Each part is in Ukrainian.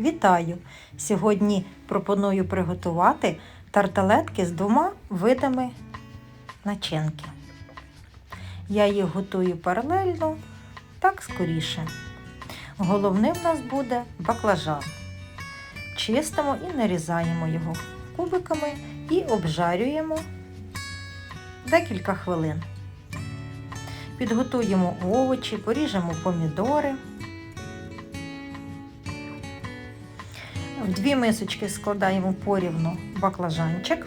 Вітаю! Сьогодні пропоную приготувати тарталетки з двома видами начинки. Я їх готую паралельно, так скоріше. Головним в нас буде баклажан. Чистимо і нарізаємо його кубиками і обжарюємо декілька хвилин. Підготуємо овочі, поріжемо помідори. В дві мисочки складаємо порівну баклажанчик.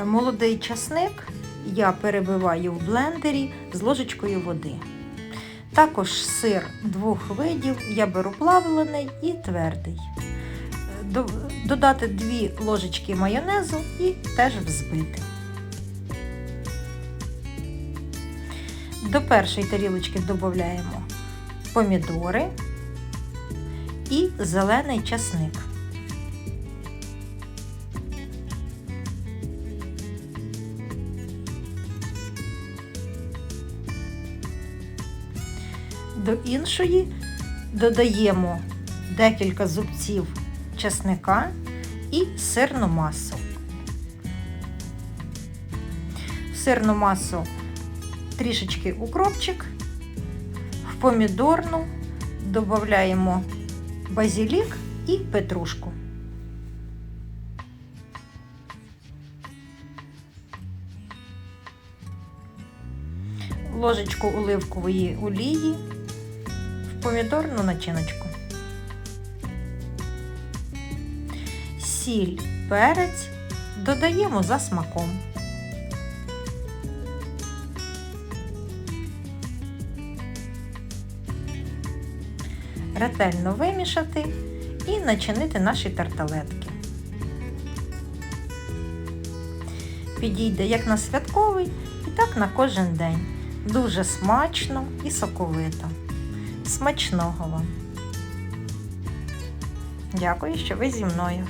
Е, Молодий часник я перебиваю в блендері з ложечкою води. Також сир двох видів я беру плавлений і твердий. Е, Додати 2 ложечки майонезу і теж взбити. До першої тарілочки додаємо помідори і зелений часник. До іншої додаємо декілька зубців часника і сирну масу. В сирну масу трішечки укропчик, в помідорну додаємо базилік і петрушку. Ложечку оливкової олії в помідорну начиночку. Сіль, перець додаємо за смаком. Ретельно вимішати і начинити наші тарталетки. Підійде як на святковий, і так на кожен день. Дуже смачно і соковито. Смачного вам! Дякую, що ви зі мною.